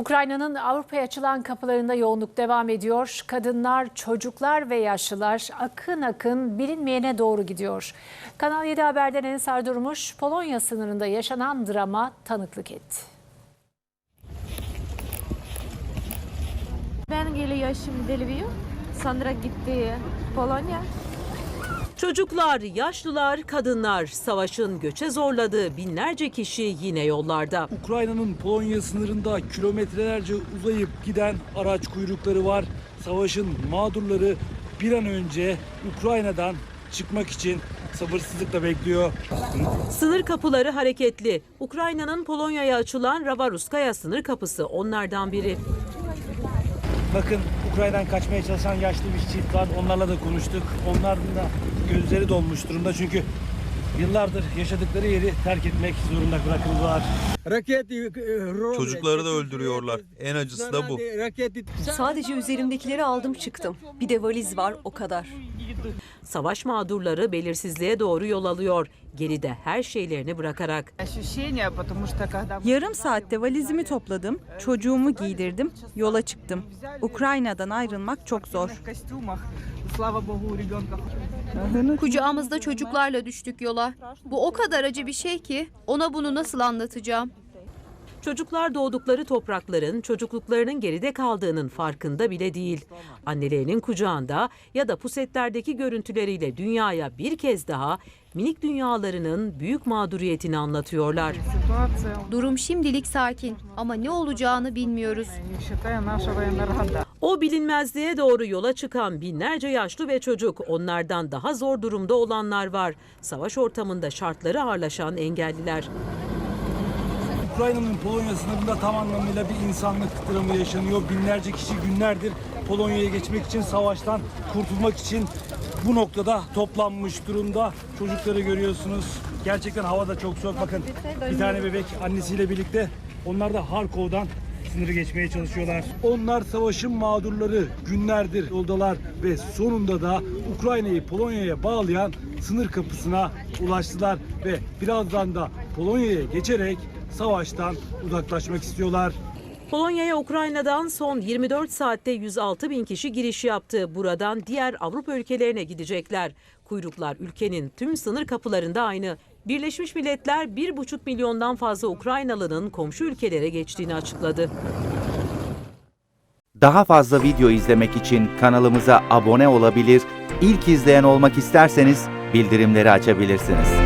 Ukrayna'nın Avrupa'ya açılan kapılarında yoğunluk devam ediyor. Kadınlar, çocuklar ve yaşlılar akın akın bilinmeyene doğru gidiyor. Kanal 7 Haber'den Ensar Durmuş, Polonya sınırında yaşanan drama tanıklık etti. Ben geliyor şimdi Lviv. Sonra gitti Polonya. Çocuklar, yaşlılar, kadınlar savaşın göçe zorladığı binlerce kişi yine yollarda. Ukrayna'nın Polonya sınırında kilometrelerce uzayıp giden araç kuyrukları var. Savaşın mağdurları bir an önce Ukrayna'dan çıkmak için sabırsızlıkla bekliyor. Sınır kapıları hareketli. Ukrayna'nın Polonya'ya açılan Ravaruskaya sınır kapısı onlardan biri. Bakın Ukrayna'dan kaçmaya çalışan yaşlı bir çift var. Onlarla da konuştuk. Onların da gözleri dolmuş durumda çünkü yıllardır yaşadıkları yeri terk etmek zorunda bırakıldılar. Çocukları da öldürüyorlar. En acısı da bu. Sadece üzerimdekileri aldım çıktım. Bir de valiz var o kadar. Savaş mağdurları belirsizliğe doğru yol alıyor. Geride her şeylerini bırakarak. Yarım saatte valizimi topladım, çocuğumu giydirdim, yola çıktım. Ukrayna'dan ayrılmak çok zor. Kucağımızda çocuklarla düştük yola. Bu o kadar acı bir şey ki ona bunu nasıl anlatacağım? Çocuklar doğdukları toprakların çocukluklarının geride kaldığının farkında bile değil. Annelerinin kucağında ya da pusetlerdeki görüntüleriyle dünyaya bir kez daha minik dünyalarının büyük mağduriyetini anlatıyorlar. Durum şimdilik sakin ama ne olacağını bilmiyoruz. O bilinmezliğe doğru yola çıkan binlerce yaşlı ve çocuk, onlardan daha zor durumda olanlar var. Savaş ortamında şartları ağırlaşan engelliler. Ukrayna'nın Polonya sınırında tam anlamıyla bir insanlık dramı yaşanıyor. Binlerce kişi günlerdir Polonya'ya geçmek için, savaştan kurtulmak için bu noktada toplanmış durumda. Çocukları görüyorsunuz. Gerçekten hava da çok soğuk. Bakın bir tane bebek annesiyle birlikte onlar da Harkov'dan sınırı geçmeye çalışıyorlar. Onlar savaşın mağdurları günlerdir yoldalar ve sonunda da Ukrayna'yı Polonya'ya bağlayan sınır kapısına ulaştılar ve birazdan da Polonya'ya geçerek savaştan uzaklaşmak istiyorlar. Polonya'ya Ukrayna'dan son 24 saatte 106 bin kişi giriş yaptı. Buradan diğer Avrupa ülkelerine gidecekler. Kuyruklar ülkenin tüm sınır kapılarında aynı. Birleşmiş Milletler 1,5 milyondan fazla Ukraynalı'nın komşu ülkelere geçtiğini açıkladı. Daha fazla video izlemek için kanalımıza abone olabilir, ilk izleyen olmak isterseniz bildirimleri açabilirsiniz.